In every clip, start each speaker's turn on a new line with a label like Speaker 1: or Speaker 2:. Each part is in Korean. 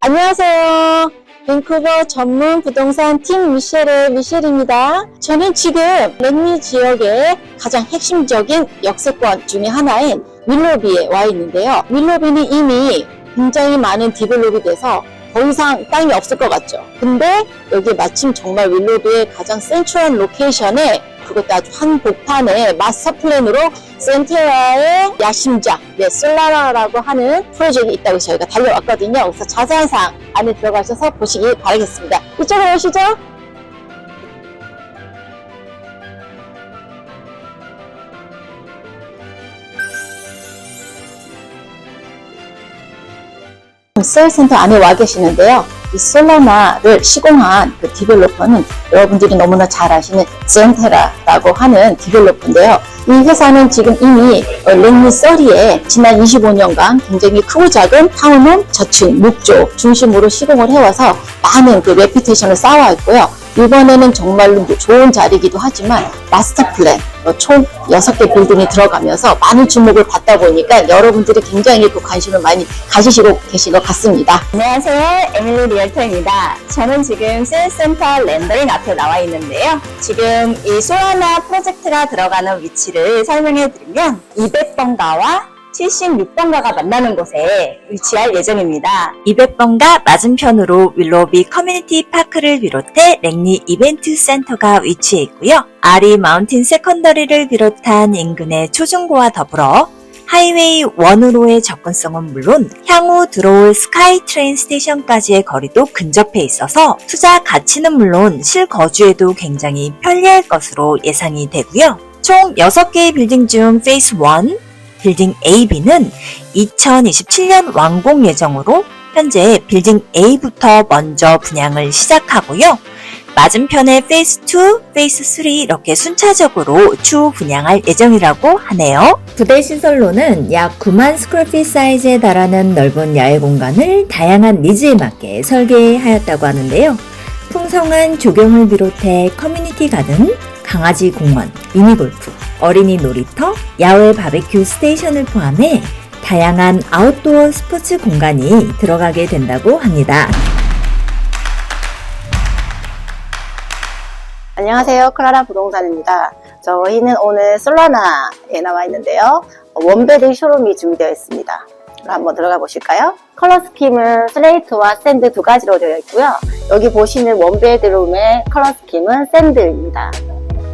Speaker 1: 안녕하세요. 밴쿠버 전문 부동산 팀 미셸의 미셸입니다. 저는 지금 랜리 지역의 가장 핵심적인 역세권 중에 하나인 윌로비에 와 있는데요. 윌로비는 이미 굉장히 많은 디벨롭이 돼서 더 이상 땅이 없을 것 같죠. 근데 여기 마침 정말 윌로비의 가장 센트럴 로케이션에 그것도 아주 한복판에 마스터 플랜으로 센테라의 야심작, 네, 솔라라라고 하는 프로젝트가 있다고 저희가 달려왔거든요. 그래서 자세한 사항 안에 들어가셔서 보시기 바라겠습니다. 이쪽으로 오시죠. 세일센터 안에 와 계시는데요. 이 솔라나를 시공한 그 디벨로퍼는 여러분들이 너무나 잘 아시는 센테라라고 하는 디벨로퍼인데요. 이 회사는 지금 이미 랭리 서리에 지난 25년간 굉장히 크고 작은 타운홈, 저층, 목조 중심으로 시공을 해와서 많은 그 레피테이션을 쌓아왔고요. 이번에는 정말로 좋은 자리이기도 하지만 마스터 플랜 어, 총 6개 빌딩이 들어가면서 많은 주목을 받다 보니까 여러분들이 굉장히 그 관심을 많이 가지시고 계신 것 같습니다.
Speaker 2: 안녕하세요. 에밀리 리얼터입니다. 저는 지금 세일센터 렌더링 앞에 나와 있는데요. 지금 이 소라나 프로젝트가 들어가는 위치를 설명해 드리면 200번가와 76번가가 만나는 곳에 위치할 예정입니다. 200번가 맞은편으로 윌로비 커뮤니티 파크를 비롯해 랭리 이벤트 센터가 위치해 있고요. 아리 마운틴 세컨더리를 비롯한 인근의 초중고와 더불어 하이웨이 1으로의 접근성은 물론 향후 들어올 스카이 트레인 스테이션까지의 거리도 근접해 있어서 투자 가치는 물론 실거주에도 굉장히 편리할 것으로 예상이 되고요. 총 6개의 빌딩 중 페이스 1, 빌딩 A, B는 2027년 완공 예정으로 현재 빌딩 A부터 먼저 분양을 시작하고요. 맞은편에 페이스 2, 페이스 3 이렇게 순차적으로 추후 분양할 예정이라고 하네요. 부대 시설로는 약 9만 스퀘어핏 사이즈에 달하는 넓은 야외 공간을 다양한 니즈에 맞게 설계하였다고 하는데요. 풍성한 조경을 비롯해 커뮤니티 가든, 강아지 공원, 미니골프, 어린이 놀이터, 야외 바베큐 스테이션을 포함해 다양한 아웃도어 스포츠 공간이 들어가게 된다고 합니다.
Speaker 1: 안녕하세요. 클라라 부동산입니다. 저희는 오늘 솔라나에 나와 있는데요. 원베드 쇼룸이 준비되어 있습니다. 한번 들어가 보실까요? 컬러 스킴은 슬레이트와 샌드 두 가지로 되어 있고요. 여기 보시는 원베드룸의 컬러 스킴은 샌드입니다.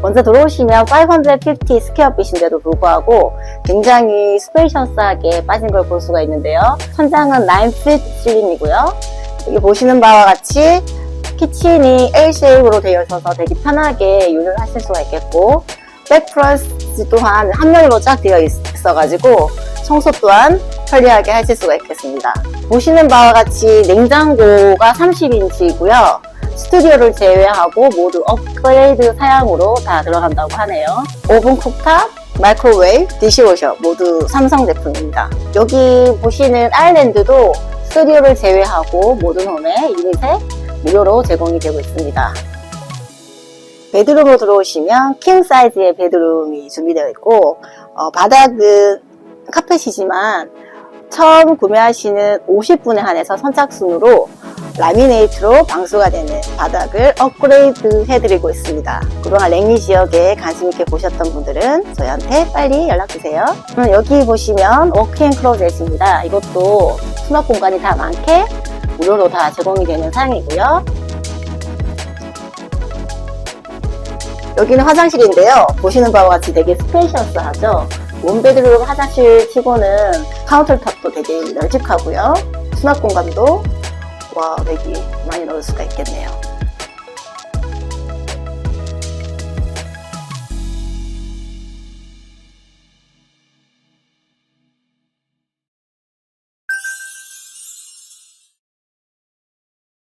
Speaker 1: 먼저 들어오시면 550 스퀘어핏인데도 불구하고 굉장히 스페이셔스하게 빠진 걸 볼 수가 있는데요. 천장은 9핏 실링이고요. 여기 보시는 바와 같이 키친이 L-쉐입으로 되어 있어서 되게 편하게 유를 하실 수가 있겠고 백프러스 또한 함열로 쫙 되어 있어가지고 청소 또한 편리하게 하실 수가 있겠습니다. 보시는 바와 같이 냉장고가 30인치이고요. 스튜디오를 제외하고 모두 업그레이드 사양으로 다 들어간다고 하네요. 오븐 쿡탑, 마이크로웨이브, 디시워셔 모두 삼성 제품입니다. 여기 보시는 아일랜드도 스튜디오를 제외하고 모든 홈에 유닛에 무료로 제공이 되고 있습니다. 베드룸으로 들어오시면 킹 사이즈의 베드룸이 준비되어 있고 어, 바닥은 카펫이지만 처음 구매하시는 50분에 한해서 선착순으로 라미네이트로 방수가 되는 바닥을 업그레이드 해드리고 있습니다. 그동안 랭리 지역에 관심 있게 보셨던 분들은 저희한테 빨리 연락주세요. 여기 보시면 워크앤 클로젯입니다. 이것도 수납 공간이 다 많게 무료로 다 제공이 되는 사양이고요. 여기는 화장실인데요. 보시는 바와 같이 되게 스페이셔스하죠. 원베드룸 화장실 치고는 카운터탑도 되게 널찍하고요. 수납 공간도 와 여기 많이 넣을 수가 있겠네요.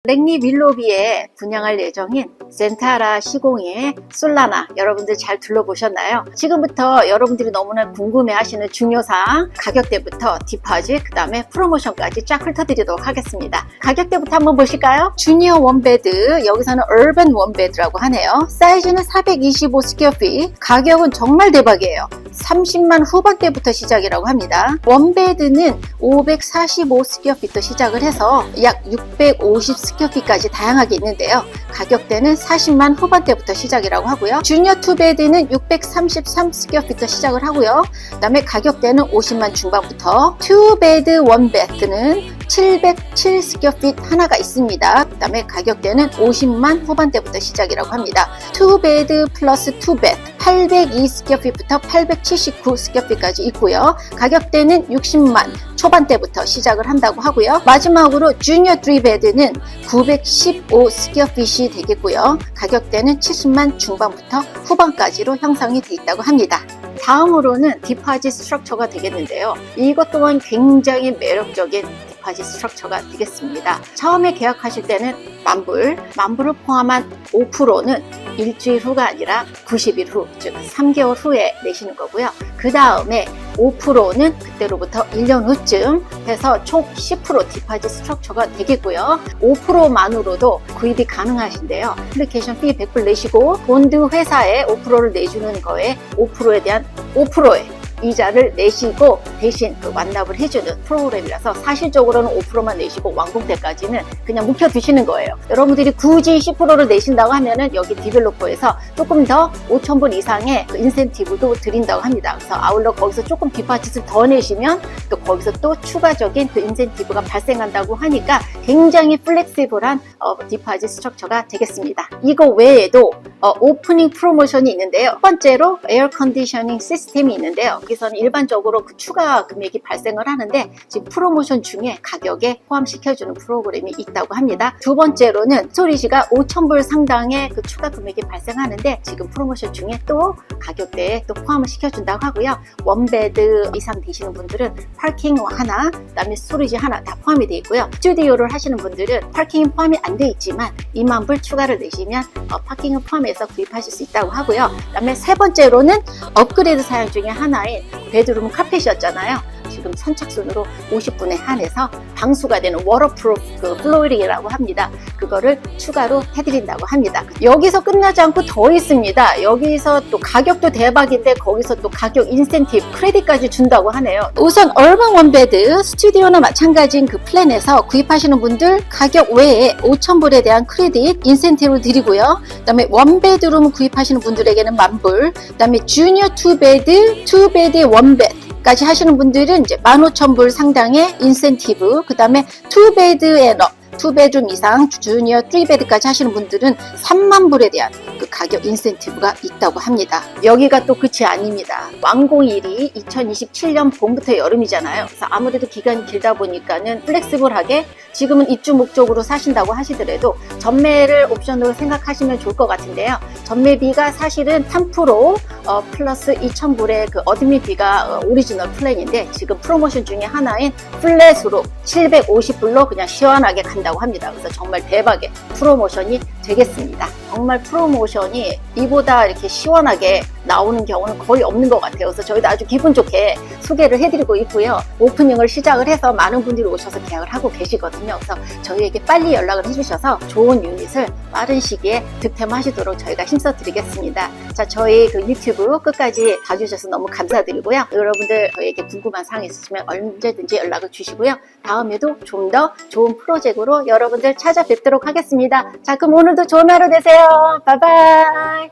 Speaker 3: 랭리 윌로비에 분양할 예정인 젠타라 시공의 솔라나 여러분들 잘 둘러보셨나요? 지금부터 여러분들이 너무나 궁금해하시는 중요사항 가격대부터 디파짓 그 다음에 프로모션까지 쫙 훑어드리도록 하겠습니다. 가격대부터 한번 보실까요? 주니어 원베드 여기서는 얼반 원베드라고 하네요. 사이즈는 425 스퀘어핏 가격은 정말 대박이에요. 30만 후반대부터 시작이라고 합니다. 원베드는 545 스퀘어핏부터 시작을 해서 약 650 스퀘어 핏까지 다양하게 있는데요. 가격대는 40만 후반대부터 시작이라고 하고요. 주니어 투베드는 633 스퀘어핏부터 시작을 하고요. 그 다음에 가격대는 50만 중반부터 투베드 원베드는 707 스퀘어핏 하나가 있습니다. 그 다음에 가격대는 50만 후반대부터 시작이라고 합니다. 투베드 플러스 투베드 802 스퀘어핏부터 879 스퀘어핏까지 있고요. 가격대는 60만 초반대부터 시작을 한다고 하고요. 마지막으로 주니어 3베드는 915 스퀘어핏이 되겠고요. 가격대는 70만 중반부터 후반까지로 형성이 돼 있다고 합니다. 다음으로는 디파짓 스트럭처가 되겠는데요. 이것 또한 굉장히 매력적인 디파짓 스트럭처가 되겠습니다. 처음에 계약하실 때는 만불, 만불을 포함한 5%는 일주일 후가 아니라 90일 후, 즉 3개월 후에 내시는 거고요. 그 다음에 5%는 그때로부터 1년 후쯤 해서 총 10% 디파짓 스트럭처가 되겠고요. 5%만으로도 구입이 가능하신데요. 애플리케이션 피 100불 내시고 본드 회사에 5%를 내주는 거에 5%에 대한 5%의 이자를 내시고 대신 그 완납을 해주는 프로그램이라서 사실적으로는 5%만 내시고 완공 때까지는 그냥 묵혀 두시는 거예요. 여러분들이 굳이 10%를 내신다고 하면은 여기 디벨로퍼에서 조금 더 5,000불 이상의 그 인센티브도 드린다고 합니다. 그래서 아울러 거기서 조금 디파짓을 더 내시면 또 거기서 또 추가적인 그 인센티브가 발생한다고 하니까 굉장히 플렉시블한 어, 디파짓 스트럭처가 되겠습니다. 이거 외에도 어, 오프닝 프로모션이 있는데요. 첫 번째로 에어 컨디셔닝 시스템이 있는데요. 여기서는 일반적으로 그 추가 금액이 발생을 하는데 지금 프로모션 중에 가격에 포함시켜주는 프로그램이 있다고 합니다. 두 번째로는 스토리지가 5,000불 상당의 그 추가 금액이 발생하는데 지금 프로모션 중에 또 가격대에 또 포함을 시켜준다고 하고요. 원베드 이상 되시는 분들은 파킹 하나, 그다음에 스토리지 하나 다 포함이 되어 있고요. 스튜디오를 하시는 분들은 파킹이 포함이 안 돼 있지만 2만 불 추가를 내시면 어, 파킹을 포함해서 구입하실 수 있다고 하고요. 그다음에 세 번째로는 업그레이드 사양 중에 하나인 베드룸 카펫이었잖아요. 지금 선착순으로 50분에 한해서 방수가 되는 워터프루프 그 플로어링이라고 합니다. 그거를 추가로 해드린다고 합니다. 여기서 끝나지 않고 더 있습니다. 여기서 또 가격도 대박인데 거기서 또 가격 인센티브 크레딧까지 준다고 하네요. 우선 얼방 원베드 스튜디오나 마찬가지인 그 플랜에서 구입하시는 분들 가격 외에 5,000불에 대한 크레딧 인센티브를 드리고요. 그다음에 원베드룸 구입하시는 분들에게는 만불, 그다음에 주니어 투베드, 투베드 원베드 까지 하시는 분들은 이제 15,000불 상당의 인센티브, 그 다음에 투베드 앤업, 2배좀 이상 주니어 트리베드까지 하시는 분들은 3만 불에 대한 그 가격 인센티브가 있다고 합니다. 여기가 또 끝이 아닙니다. 완공일이 2027년 봄부터 여름이잖아요. 그래서 아무래도 기간이 길다 보니까는 플렉스블하게 지금은 입주 목적으로 사신다고 하시더라도 전매를 옵션으로 생각하시면 좋을 것 같은데요. 전매비가 사실은 3% 어, 플러스 2,000불의 그 어드미비가 어, 오리지널 플랜인데 지금 프로모션 중에 하나인 플랫으로 750불로 그냥 시원하게 간다. 고 합니다. 그래서 정말 대박의 프로모션이 되겠습니다. 정말 프로모션이 이보다 이렇게 시원하게 나오는 경우는 거의 없는 것 같아요. 그래서 저희도 아주 기분 좋게 소개를 해드리고 있고요. 오프닝을 시작을 해서 많은 분들이 오셔서 계약을 하고 계시거든요. 그래서 저희에게 빨리 연락을 해주셔서 좋은 유닛을 빠른 시기에 득템하시도록 저희가 힘써드리겠습니다. 자, 저희 그 유튜브 끝까지 봐주셔서 너무 감사드리고요. 여러분들 저희에게 궁금한 사항 있으시면 언제든지 연락을 주시고요. 다음에도 좀 더 좋은 프로젝트로 여러분들 찾아뵙도록 하겠습니다. 자, 그럼 오늘도 좋은 하루 되세요. 바이바이.